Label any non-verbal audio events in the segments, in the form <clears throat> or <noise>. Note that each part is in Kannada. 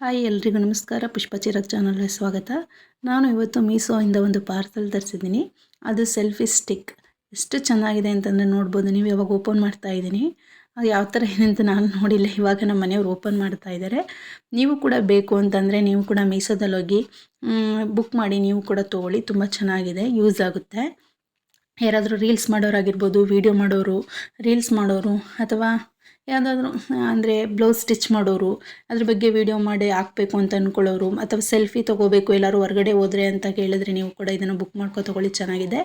ಹಾಯ್ ಎಲ್ರಿಗೂ ನಮಸ್ಕಾರ. ಪುಷ್ಪ ಚಿರಕ್ ಚಾನಲ್ಗೆ ಸ್ವಾಗತ. ನಾನು ಇವತ್ತು ಮೀಸೋಯಿಂದ ಒಂದು ಪಾರ್ಸಲ್ ತರಿಸಿದ್ದೀನಿ. ಅದು ಸೆಲ್ಫಿ ಸ್ಟಿಕ್. ಎಷ್ಟು ಚೆನ್ನಾಗಿದೆ ಅಂತಂದರೆ ನೋಡ್ಬೋದು. ನೀವು ಯಾವಾಗ ಓಪನ್ ಮಾಡ್ತಾ ಇದ್ದೀನಿ. ಯಾವ ಥರ ಅಂತ ನಾನು ನೋಡಿಲ್ಲ. ಇವಾಗ ನಮ್ಮ ಮನೆಯವ್ರು ಓಪನ್ ಮಾಡ್ತಾ ಇದ್ದಾರೆ. ನೀವು ಕೂಡ ಬೇಕು ಅಂತಂದರೆ ನೀವು ಕೂಡ ಮೀಸೋದಲ್ಲಿ ಹೋಗಿ ಬುಕ್ ಮಾಡಿ ನೀವು ಕೂಡ ತೊಗೊಳ್ಳಿ. ತುಂಬ ಚೆನ್ನಾಗಿದೆ. ಯೂಸ್ ಆಗುತ್ತೆ. ಯಾರಾದರೂ ರೀಲ್ಸ್ ಮಾಡೋರಾಗಿರ್ಬೋದು, ವೀಡಿಯೋ ಮಾಡೋರು, ರೀಲ್ಸ್ ಮಾಡೋರು ಅಥವಾ ಯಾವುದಾದ್ರೂ ಅಂದರೆ ಬ್ಲೌಸ್ ಸ್ಟಿಚ್ ಮಾಡೋರು, ಅದ್ರ ಬಗ್ಗೆ ವೀಡಿಯೋ ಮಾಡಿ ಹಾಕಬೇಕು ಅಂತ ಅಂದ್ಕೊಳ್ಳೋರು ಅಥವಾ ಸೆಲ್ಫಿ ತೊಗೋಬೇಕು, ಎಲ್ಲರೂ ಹೊರಗಡೆ ಹೋದರೆ ಅಂತ ಕೇಳಿದ್ರೆ ನೀವು ಕೂಡ ಇದನ್ನು ಬುಕ್ ಮಾಡ್ಕೊ ತೊಗೊಳ್ಳಿ, ಚೆನ್ನಾಗಿದೆ.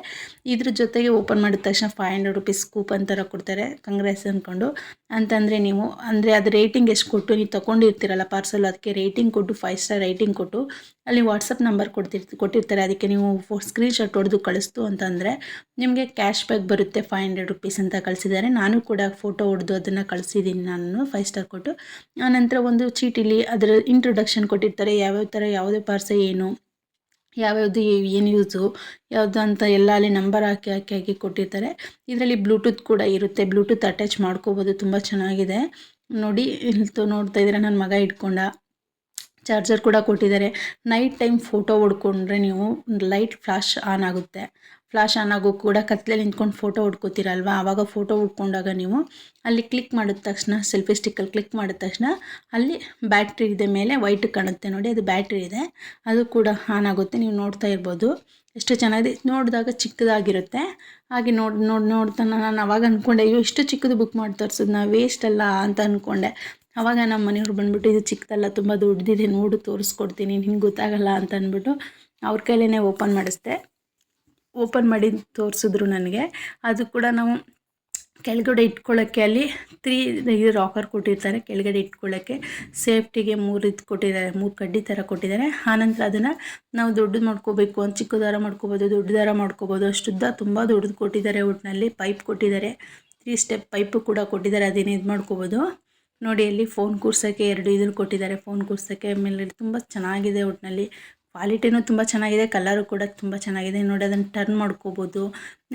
ಇದ್ರ ಜೊತೆಗೆ ಓಪನ್ ಮಾಡಿದ ತಕ್ಷಣ ಫೈವ್ ಹಂಡ್ರೆಡ್ ರುಪೀಸ್ ಕೂಪನ್ ಥರ ಕೊಡ್ತಾರೆ ಕಂಗ್ರೆಸ್ ಅಂದ್ಕೊಂಡು ಅಂತಂದರೆ ನೀವು, ಅಂದರೆ ಅದು ರೇಟಿಂಗ್ ಎಷ್ಟು ಕೊಟ್ಟು ನೀವು ತೊಗೊಂಡಿರ್ತೀರಲ್ಲ ಪಾರ್ಸಲ್ ಅದಕ್ಕೆ ರೇಟಿಂಗ್ ಕೊಟ್ಟು ಫೈವ್ ಸ್ಟಾರ್ ರೇಟಿಂಗ್ ಕೊಟ್ಟು, ಅಲ್ಲಿ ವಾಟ್ಸಪ್ ನಂಬರ್ ಕೊಡ್ತಿರ್, ಕೊಟ್ಟಿರ್ತಾರೆ ಅದಕ್ಕೆ ನೀವು ಫೋ ಸ್ಕ್ರೀನ್ಶಾಟ್ ಹೊಡೆದು ಕಳಿಸ್ತು ಅಂತಂದರೆ ನಿಮಗೆ ಕ್ಯಾಶ್ ಬ್ಯಾಕ್ ಬರುತ್ತೆ ಫೈವ್ ಹಂಡ್ರೆಡ್ ರುಪೀಸ್ ಅಂತ ಕಳಿಸಿದ್ದಾರೆ. ನಾನು ಕೂಡ ಫೋಟೋ ಹೊಡೆದು ಅದನ್ನು ಕಳಿಸಿದ್ದೀನಿ ನಾನು ಫೈವ್ ಸ್ಟಾರ್ ಕೊಟ್ಟು. ಆನಂತರ ಒಂದು ಚೀಟಿಲಿ ಅದರ ಇಂಟ್ರೊಡಕ್ಷನ್ ಕೊಟ್ಟಿರ್ತಾರೆ, ಯಾವ್ಯಾವ ಥರ ಯಾವುದೇ ಪಾರ್ಸ ಏನು, ಯಾವ್ಯಾವುದು ಏನು ಯೂಸು ಯಾವುದು ಅಂತ ಎಲ್ಲ ಅಲ್ಲಿ ನಂಬರ್ ಹಾಕಿ ಹಾಕಿ ಹಾಕಿ ಕೊಟ್ಟಿರ್ತಾರೆ. ಇದರಲ್ಲಿ ಬ್ಲೂಟೂತ್ ಕೂಡ ಇರುತ್ತೆ ಬ್ಲೂಟೂತ್ ಅಟ್ಯಾಚ್ ಮಾಡ್ಕೋಬೋದು, ತುಂಬ ಚೆನ್ನಾಗಿದೆ. ನೋಡಿ ಇಲ್ಲಿ ನೋಡ್ತಾ ಇದ್ರೆ ನನ್ನ ಮಗ ಇಟ್ಕೊಂಡ ಚಾರ್ಜರ್ ಕೂಡ ಕೊಟ್ಟಿದ್ದಾರೆ. ನೈಟ್ ಟೈಮ್ ಫೋಟೋ ಹೊಡ್ಕೊಂಡ್ರೆ ನೀವು ಲೈಟ್ ಫ್ಲಾಶ್ ಆನ್ ಆಗುತ್ತೆ. ಫ್ಲಾಶ್ ಆನ್ ಆಗೋ ಕೂಡ ಕತ್ತಲೆ ನಿಂತ್ಕೊಂಡು ಫೋಟೋ ಹುಡ್ಕೋತೀರಲ್ವ? ಆವಾಗ ಫೋಟೋ ಹುಡ್ಕೊಂಡಾಗ ನೀವು ಅಲ್ಲಿ ಕ್ಲಿಕ್ ಮಾಡಿದ ತಕ್ಷಣ ಸೆಲ್ಫಿ ಸ್ಟಿಕ್ಕಲ್ಲಿ ಕ್ಲಿಕ್ ಮಾಡಿದ ತಕ್ಷಣ ಅಲ್ಲಿ ಬ್ಯಾಟ್ರಿ ಇದೆ ಮೇಲೆ ವೈಟ್ ಕಾಣುತ್ತೆ ನೋಡಿ, ಅದು ಬ್ಯಾಟ್ರಿ ಇದೆ. ಅದು ಕೂಡ ಆನ್ ಆಗುತ್ತೆ, ನೀವು ನೋಡ್ತಾ ಇರ್ಬೋದು. ಎಷ್ಟು ಚೆನ್ನಾಗಿದೆ. ನೋಡಿದಾಗ ಚಿಕ್ಕದಾಗಿರುತ್ತೆ. ಹಾಗೆ ನೋಡಿ ನೋಡಿ, ನೋಡ್ತಾ ನಾನು ಅವಾಗ ಅಂದ್ಕೊಂಡೆ ಅಯ್ಯೋ, ಇಷ್ಟು ಚಿಕ್ಕದು ಬುಕ್ ಮಾಡಿ ತೋರಿಸೋದು, ನಾವು ವೇಸ್ಟ್ ಅಲ್ಲ ಅಂತ ಅಂದ್ಕೊಂಡೆ ಅವಾಗ ನಮ್ಮ ಮನೆಯವ್ರು ಬಂದ್ಬಿಟ್ಟು, ಇದು ಚಿಕ್ಕದಲ್ಲ, ತುಂಬ ದೊಡ್ಡದಿದೆ, ನೋಡು, ತೋರಿಸ್ಕೊಡ್ತೀನಿ, ನಿನ್ಗೆ ಗೊತ್ತಾಗಲ್ಲ ಅಂತ ಅಂದ್ಬಿಟ್ಟು ಅವ್ರ ಕೈಲೇ ಓಪನ್ ಮಾಡಿಸ್ದೆ. ಓಪನ್ ಮಾಡಿ ತೋರಿಸಿದ್ರು ನನಗೆ. ಅದು ಕೂಡ ನಾವು ಕೆಳಗಡೆ ಇಟ್ಕೊಳ್ಳೋಕ್ಕೆ ಅಲ್ಲಿ ತ್ರೀ ಇದು ರಾಕರ್ ಕೊಟ್ಟಿರ್ತಾರೆ. ಕೆಳಗಡೆ ಇಟ್ಕೊಳ್ಳೋಕ್ಕೆ ಸೇಫ್ಟಿಗೆ ಮೂರು ಇದು ಕೊಟ್ಟಿದ್ದಾರೆ, ಮೂರು ಕಡ್ಡಿ ಥರ ಕೊಟ್ಟಿದ್ದಾರೆ. ಆನಂತರ ಅದನ್ನು ನಾವು ದೊಡ್ಡದು ಮಾಡ್ಕೋಬೇಕು ಒಂದು ಚಿಕ್ಕ ದಾರ ಮಾಡ್ಕೋಬೋದು ದೊಡ್ಡ ದಾರ ಮಾಡ್ಕೋಬೋದು, ಅಷ್ಟುದ್ದ ತುಂಬ ದೊಡ್ಡದು ಕೊಟ್ಟಿದ್ದಾರೆ ಒಟ್ಟಿನಲ್ಲಿ ಪೈಪ್ ಕೊಟ್ಟಿದ್ದಾರೆ. ತ್ರೀ ಸ್ಟೆಪ್ ಪೈಪು ಕೂಡ ಕೊಟ್ಟಿದ್ದಾರೆ. ಅದೇನು ಇದು ಮಾಡ್ಕೋಬೋದು. ನೋಡಿ, ಅಲ್ಲಿ ಫೋನ್ ಕೂರ್ಸೋಕ್ಕೆ ಎರಡು ಇದನ್ನು ಕೊಟ್ಟಿದ್ದಾರೆ. ಫೋನ್ ಕೂರ್ಸೋಕ್ಕೆ ಆಮೇಲೆ ತುಂಬ ಚೆನ್ನಾಗಿದೆ ಒಟ್ಟಿನಲ್ಲಿ ಕ್ವಾಲಿಟಿನೂ ತುಂಬ ಚೆನ್ನಾಗಿದೆ ಕಲರು ಕೂಡ ತುಂಬ ಚೆನ್ನಾಗಿದೆ. ನೋಡಿ, ಅದನ್ನು ಟರ್ನ್ ಮಾಡ್ಕೋಬೋದು.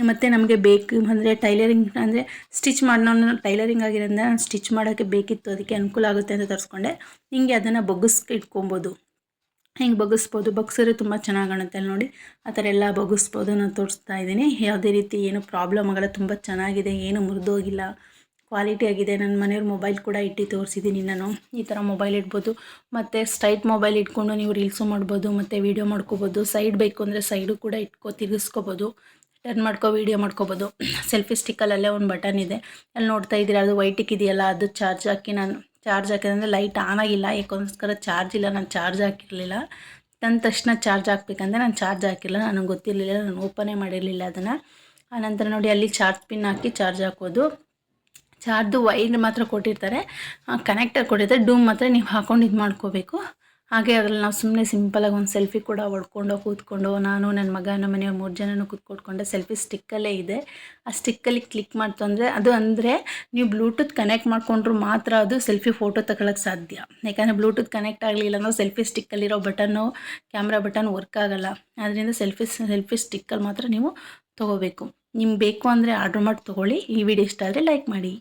ಮತ್ತು ನಮಗೆ ಬೇಕು ಅಂದರೆ ಟೈಲರಿಂಗ್ ಅಂದರೆ ಸ್ಟಿಚ್ ಮಾಡಿ ಟೈಲರಿಂಗ್ ಆಗಿರೋದ್ರಿಂದ ನಾನು ಸ್ಟಿಚ್ ಮಾಡೋಕ್ಕೆ ಬೇಕಿತ್ತು, ಅದಕ್ಕೆ ಅನುಕೂಲ ಆಗುತ್ತೆ ಅಂತ ತರಿಸ್ಕೊಂಡೆ. ಹಿಂಗೆ ಅದನ್ನು ಬಗ್ಗಿಸ್ಕೆ ಇಟ್ಕೊಬೋದು. ಹಿಂಗೆ ಬಗ್ಗಿಸ್ಬೋದು. ಬಗ್ಸಿದ್ರೆ ತುಂಬ ಚೆನ್ನಾಗಿ ಕಾಣುತ್ತೆ ಅಲ್ಲಿ ನೋಡಿ. ಆ ಥರ ಎಲ್ಲ ಬಗ್ಗಿಸ್ಬೋದು ನಾನು ತೋರಿಸ್ತಾ ಇದ್ದೀನಿ. ಯಾವುದೇ ರೀತಿ ಏನು ಪ್ರಾಬ್ಲಮ್ ಆಗಲ್ಲ. ತುಂಬ ಚೆನ್ನಾಗಿದೆ, ಏನು ಮುರಿದೋಗಿಲ್ಲ. ಕ್ವಾಲಿಟಿ ಆಗಿದೆ. ನನ್ನ ಮನೆಯವ್ರ ಮೊಬೈಲ್ ಕೂಡ ಇಟ್ಟು ತೋರಿಸಿದ್ದೀನಿ ನಾನು. ಈ ಥರ ಮೊಬೈಲ್ ಇಡ್ಬೋದು. ಮತ್ತು ಸ್ಟ್ರೈಟ್ ಮೊಬೈಲ್ ಇಟ್ಕೊಂಡು ನೀವು ರೀಲ್ಸು ಮಾಡ್ಬೋದು, ಮತ್ತು ವೀಡಿಯೋ ಮಾಡ್ಕೋಬೋದು. ಸೈಡ್ ಬೇಕು ಅಂದರೆ ಸೈಡು ಕೂಡ ಇಟ್ಕೊ, ತಿರುಗಿಸ್ಕೋಬೋದು. ಟರ್ನ್ ಮಾಡ್ಕೊ, ವೀಡಿಯೋ ಮಾಡ್ಕೋಬೋದು. <clears throat> ಸೆಲ್ಫಿ ಸ್ಟಿಕ್ಕಲ್ಲೇ ಒಂದು ಬಟನ್ ಇದೆ. ಅಲ್ಲಿ ನೋಡ್ತಾ ಇದ್ದೀರಾ, ಅದು ವೈಟಿಕ್ ಇದೆಯಲ್ಲ, ಅದು ಚಾರ್ಜ್ ಹಾಕಿ ನಾನು, ಚಾರ್ಜ್ ಹಾಕಿದ್ರೆ ಲೈಟ್ ಆನ್ ಆಗಿಲ್ಲ. ಯಾಕೋಸ್ಕರ ಚಾರ್ಜ್ ಇಲ್ಲ, ನಾನು ಚಾರ್ಜ್ ಹಾಕಿರಲಿಲ್ಲ. ತಂದ ತಕ್ಷಣ ಚಾರ್ಜ್ ಹಾಕ್ಬೇಕಂದ್ರೆ ನಾನು ಚಾರ್ಜ್ ಹಾಕಿಲ್ಲ ನನಗೆ ಗೊತ್ತಿರಲಿಲ್ಲ, ನಾನು ಓಪನೇ ಮಾಡಿರಲಿಲ್ಲ ಅದನ್ನು. ಆನಂತರ ನೋಡಿ ಅಲ್ಲಿ ಚಾರ್ಜ್ ಪಿನ್ ಹಾಕಿ ಚಾರ್ಜ್ ಹಾಕೋದು. ಚಾರ್ಜು ವೈರ್ ಮಾತ್ರ ಕೊಟ್ಟಿರ್ತಾರೆ. ಕನೆಕ್ಟರ್ ಕೊಟ್ಟಿರ್ತಾರೆ. ಡೂಮ್ ಮಾತ್ರ ನೀವು ಹಾಕೊಂಡು ಇದು ಮಾಡ್ಕೋಬೇಕು. ಹಾಗೆ ಅದ್ರಲ್ಲಿ ನಾವು ಸುಮ್ಮನೆ ಸಿಂಪಲಾಗಿ ಒಂದು ಸೆಲ್ಫಿ ಕೂಡ ಹೊಡ್ಕೊಂಡು, ಕೂತ್ಕೊಂಡು, ನಾನು ನನ್ನ ಮಗ, ನಮ್ಮ ಮನೆಯವ್ರು ಮೂರು ಜನನೂ ಕೂತ್ಕೊಟ್ಕೊಂಡೆ ಸೆಲ್ಫಿ ಸ್ಟಿಕ್ಕಲ್ಲೇ ಇದೆ. ಆ ಸ್ಟಿಕ್ಕಲ್ಲಿ ಕ್ಲಿಕ್ ಮಾಡ್ತು ಅಂದರೆ, ಅದು ಅಂದರೆ ನೀವು ಬ್ಲೂಟೂತ್ ಕನೆಕ್ಟ್ ಮಾಡಿಕೊಂಡ್ರು ಮಾತ್ರ ಅದು ಸೆಲ್ಫಿ ಫೋಟೋ ತಗೊಳಕ್ಕೆ ಸಾಧ್ಯ. ಯಾಕಂದರೆ ಬ್ಲೂಟೂತ್ ಕನೆಕ್ಟ್ ಆಗಲಿಲ್ಲ ಅಂದರೆ ಸೆಲ್ಫಿ ಸ್ಟಿಕ್ಕಲ್ಲಿರೋ ಬಟನ್ನು ಕ್ಯಾಮ್ರಾ ಬಟನ್ ವರ್ಕ್ ಆಗೋಲ್ಲ. ಅದರಿಂದ ಸೆಲ್ಫಿ ಸೆಲ್ಫಿ ಸ್ಟಿಕ್ಕಲ್ಲಿ ಮಾತ್ರ ನೀವು ತೊಗೋಬೇಕು. ನಿಮ್ಗೆ ಬೇಕು ಅಂದರೆ ಆರ್ಡ್ರ್ ಮಾಡಿ ತೊಗೊಳ್ಳಿ. ಈ ವಿಡಿಯೋ ಇಷ್ಟ ಆದರೆ ಲೈಕ್ ಮಾಡಿ.